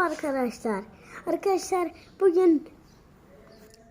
arkadaşlar. Arkadaşlar bugün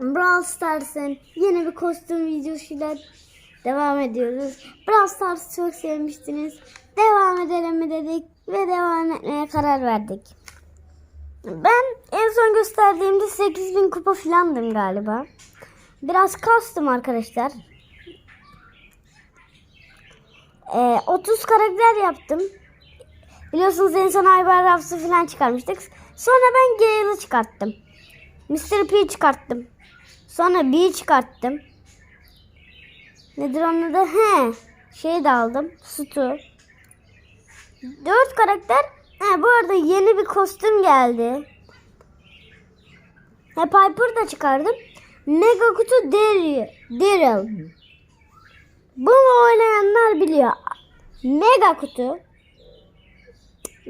Brawl Stars'ın yeni bir kostüm videosuyla devam ediyoruz. Brawl Stars'ı çok sevmiştiniz. Devam edelim mi dedik ve devam etmeye karar verdik. Ben en son gösterdiğimde 8000 kupa filandım galiba. Biraz kastım arkadaşlar. Ee, 30 karakter yaptım. Biliyorsunuz en son Aybar Raps'ı falan çıkarmıştık. Sonra ben Gale'ı çıkarttım. Mr. P çıkarttım. Sonra B çıkarttım. Nedir onun adı? He. Şey de aldım. Sutu. Dört karakter. He, bu arada yeni bir kostüm geldi. He, Piper da çıkardım. Mega kutu. Daryl. Bunu oynayanlar biliyor. Mega kutu.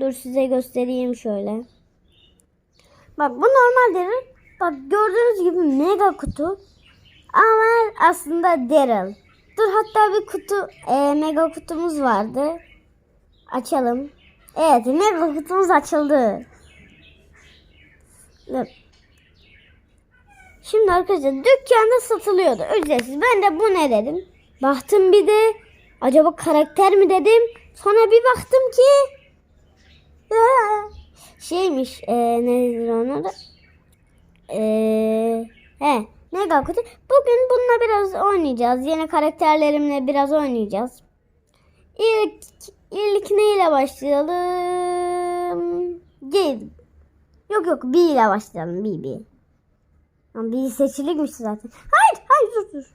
Dur size göstereyim şöyle. Bak bu normal Daryl. Bak gördüğünüz gibi mega kutu. Ama aslında Daryl. Dur hatta bir kutu e, mega kutumuz vardı. Açalım. Evet mega kutumuz açıldı. Dur. Şimdi arkadaşlar dükkanda satılıyordu ücretsiz. Ben de bu ne dedim. Baktım bir de acaba karakter mi dedim. Sonra bir baktım ki şeymiş e, nedir onun adı? E, he mega kutu. Bugün bununla biraz oynayacağız. Yeni karakterlerimle biraz oynayacağız. İlk, ilk neyle başlayalım? G. Yok yok B ile başlayalım. B B. Ama B seçilikmiş zaten. Hayır hayır dur dur.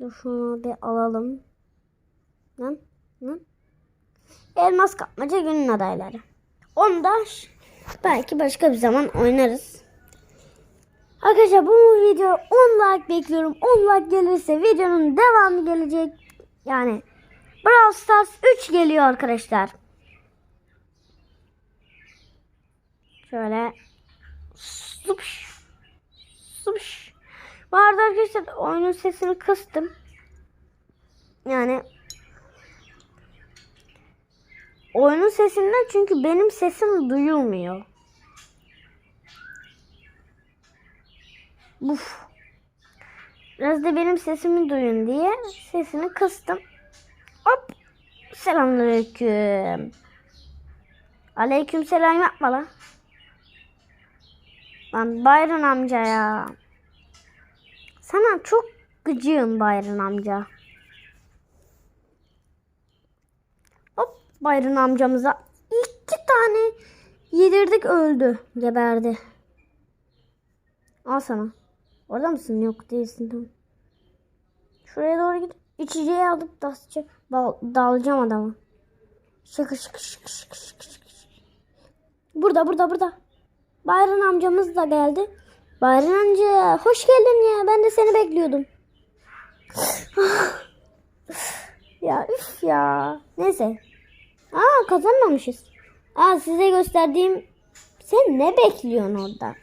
Dur şunu bir alalım. Lan lan. Elmas kapmaca günün adayları. Onu da belki başka bir zaman oynarız. Arkadaşlar bu video 10 like bekliyorum. 10 like gelirse videonun devamı gelecek. Yani Brawl Stars 3 geliyor arkadaşlar. Şöyle Sups. Sups. Bu arada arkadaşlar oyunun sesini kıstım. Yani oyunun sesinden çünkü benim sesim duyulmuyor. Uf. Biraz da benim sesimi duyun diye sesini kıstım. Hop. Selamünaleyküm. Aleyküm selam yapma lan. Lan Bayram amca ya. Sana çok gıcığım Bayram amca. Bayram amcamıza iki tane yedirdik öldü. Geberdi. Al sana. Orada mısın? Yok değilsin tamam. Şuraya doğru gidip içeceği alıp dasça dal, dalacağım adama. Şıkır şıkır şıkır şıkır şıkır şıkır. Burada burada burada. Bayram amcamız da geldi. Bayram amca hoş geldin ya. Ben de seni bekliyordum. ya üf ya. Neyse. Aa kazanmamışız. Aa size gösterdiğim sen ne bekliyorsun orada?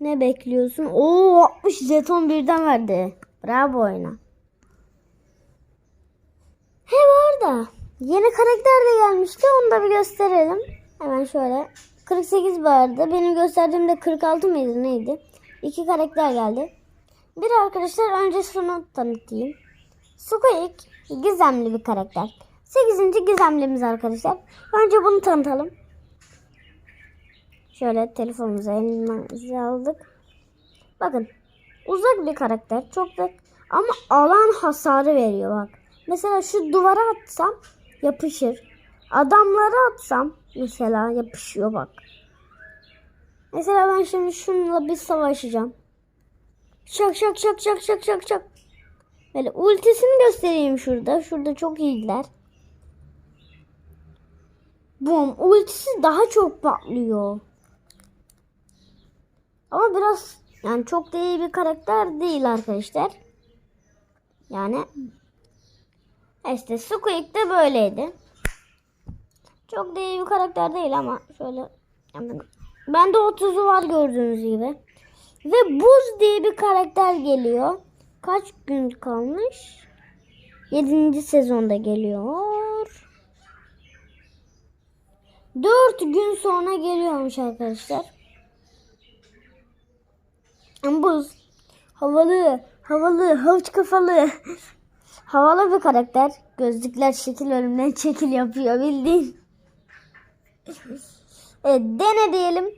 Ne bekliyorsun? Oo 60 jeton birden verdi. Bravo oyna. He bu arada yeni karakter de gelmişti. Onu da bir gösterelim. Hemen şöyle. 48 vardı. Benim gösterdiğimde 46 mıydı neydi? İki karakter geldi. Bir arkadaşlar önce şunu tanıtayım. Squeak gizemli bir karakter. 8. gizemlimiz arkadaşlar. Önce bunu tanıtalım. Şöyle telefonumuzu elimize aldık. Bakın uzak bir karakter. Çok da ama alan hasarı veriyor bak. Mesela şu duvara atsam yapışır. Adamlara atsam mesela yapışıyor bak. Mesela ben şimdi şununla bir savaşacağım. Şak şak şak şak şak şak şak. Böyle ultisini göstereyim şurada. Şurada çok iyiler. Bum ultisi daha çok patlıyor. Ama biraz yani çok da iyi bir karakter değil arkadaşlar. Yani işte Squeak böyleydi. Çok da iyi bir karakter değil ama şöyle ben de 30'u var gördüğünüz gibi. Ve Buz diye bir karakter geliyor. Kaç gün kalmış? 7. sezonda geliyor. 4 gün sonra geliyormuş arkadaşlar. Buz. Havalı, havalı, havuç kafalı. Havalı bir karakter. Gözlükler şekil önümden çekil yapıyor bildiğin. Evet dene diyelim.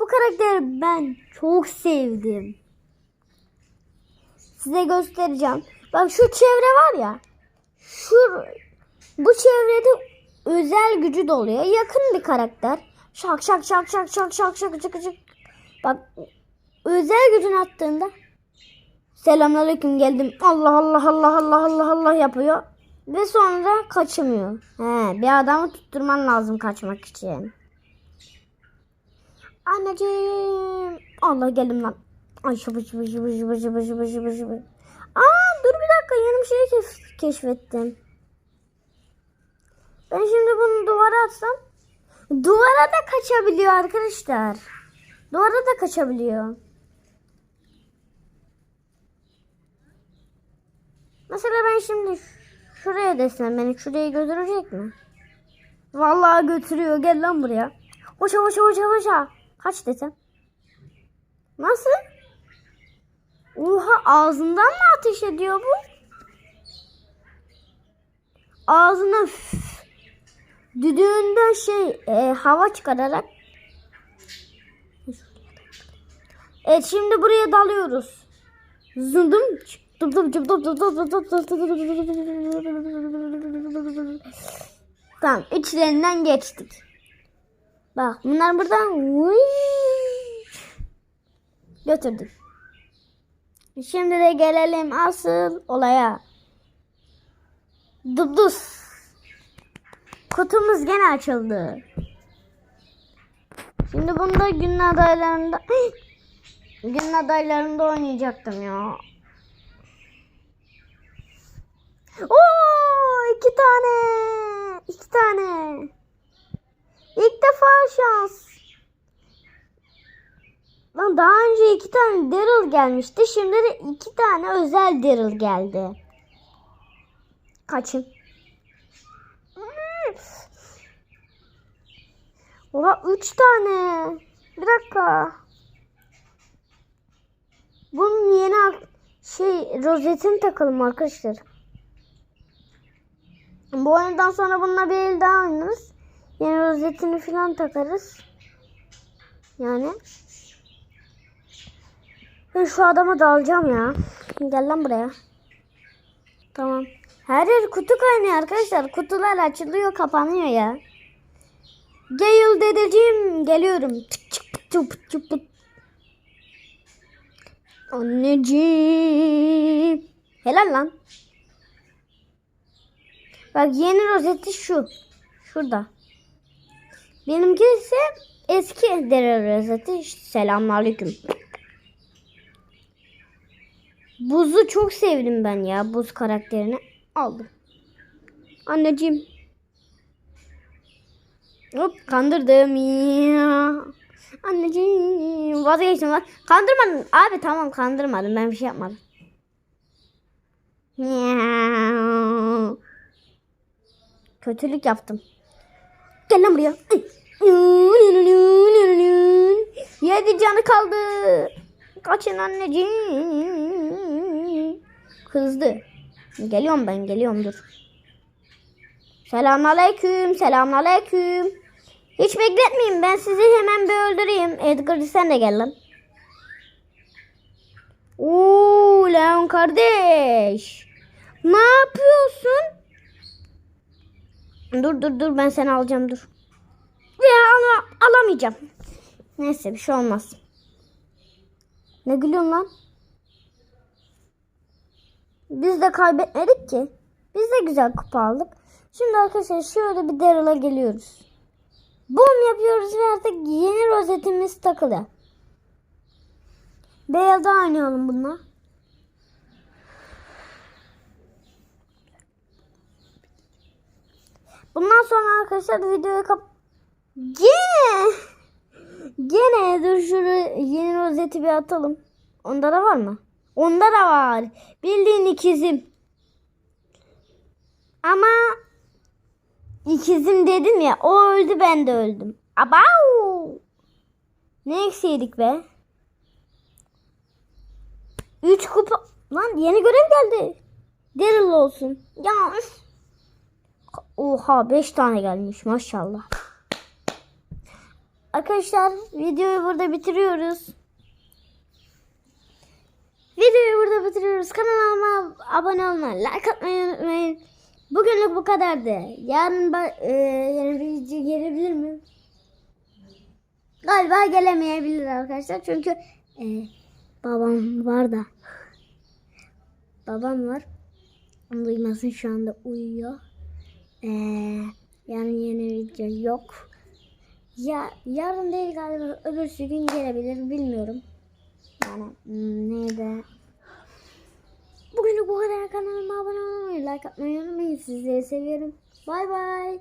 Bu karakteri ben çok sevdim. Size göstereceğim. Bak şu çevre var ya. Şu bu çevrede özel gücü de oluyor. Yakın bir karakter. Şak şak şak şak şak şak şak şak şak. Bak özel gücünü attığında Selamünaleyküm geldim. Allah Allah Allah Allah Allah Allah yapıyor. Ve sonra kaçamıyor. He, bir adamı tutturman lazım kaçmak için. Anneciğim. Allah geldim lan. Ay şıbı şıbı şıbı şıbı şıbı şıbı şıbı şıbı. Aa dur bir dakika yeni bir şey keş- keşfettim. Ben şimdi bunu duvara atsam duvara da kaçabiliyor arkadaşlar. Duvara da kaçabiliyor. Mesela ben şimdi şuraya desem beni şuraya götürecek mi? Vallahi götürüyor. Gel lan buraya. Hoşa hoşa hoşa hoşa. Kaç desem? Nasıl? Oha ağzından mı ateş ediyor bu? Ağzına düdüğünden şey e, hava çıkararak Evet şimdi buraya dalıyoruz. Zındım. Tamam içlerinden geçtik. Bak bunlar buradan götürdük. Şimdi de gelelim asıl olaya. Dubdus. Kutumuz gene açıldı. Şimdi bunda günün adaylarında günün adaylarında oynayacaktım ya. Oo iki tane. iki tane. İlk defa şans. Lan daha önce iki tane Daryl gelmişti. Şimdi de iki tane özel Daryl geldi. Kaçın. Oha üç tane. Bir dakika. Bunun yeni şey rozetin takalım arkadaşlar. Bu oyundan sonra bununla bir el daha oynarız. Yeni rozetini falan takarız. Yani. Ben şu adama dalacağım ya. Gel lan buraya. Tamam. Her yer kutu kaynıyor arkadaşlar. Kutular açılıyor kapanıyor ya. Gel dedeciğim geliyorum. Çık çık çıp çıp. Anneciğim. Helal lan. Bak yeni rozeti şu. Şurada. Benimki ise eski dere rozeti. Selamünaleyküm. Buzu çok sevdim ben ya. Buz karakterini aldım. Anneciğim. Hop kandırdım ya. Anneciğim vazgeçtim lan. Kandırmadın. Abi tamam kandırmadım. Ben bir şey yapmadım. Miau. Kötülük yaptım. Gel lan buraya. Yedi canı kaldı. Kaçın anneciğim. Kızdı. Geliyorum ben geliyorum dur. Selamünaleyküm. Selamünaleyküm. Hiç bekletmeyin ben sizi hemen bir öldüreyim. Edgar sen de gel lan. Oo Leon kardeş. Ne yapıyorsun? Dur dur dur ben seni alacağım dur. Ya ama alamayacağım. Neyse bir şey olmaz. Ne gülüyorsun lan? Biz de kaybetmedik ki. Biz de güzel kupa aldık. Şimdi arkadaşlar şöyle bir Daryl'a geliyoruz. Boom yapıyoruz ve artık yeni rozetimiz takılı. Beyazda oynayalım bununla. Bundan sonra arkadaşlar videoyu kap... Gene! Gene dur şunu yeni rozeti bir atalım. Onda da var mı? Onda da var. Bildiğin ikizim. Ama ikizim dedim ya. O öldü ben de öldüm. Abau! Ne eksiydik be? 3 kupa... Lan yeni görev geldi. Daryl olsun. Ya. Oha 5 tane gelmiş maşallah. Arkadaşlar videoyu burada bitiriyoruz. Videoyu burada bitiriyoruz. Kanalıma abone olmayı, like atmayı unutmayın. Bugünlük bu kadardı. Yarın e, video gelebilir mi? Galiba gelemeyebilir arkadaşlar. Çünkü e, babam var da. Babam var. Onu duymasın şu anda uyuyor. E, yarın yeni video yok. Ya yarın değil galiba öbürsü gün gelebilir bilmiyorum. Yani hmm, neydi? Bugünlük bu kadar kanalıma abone olmayı, like atmayı unutmayın. Sizleri seviyorum. Bay bay.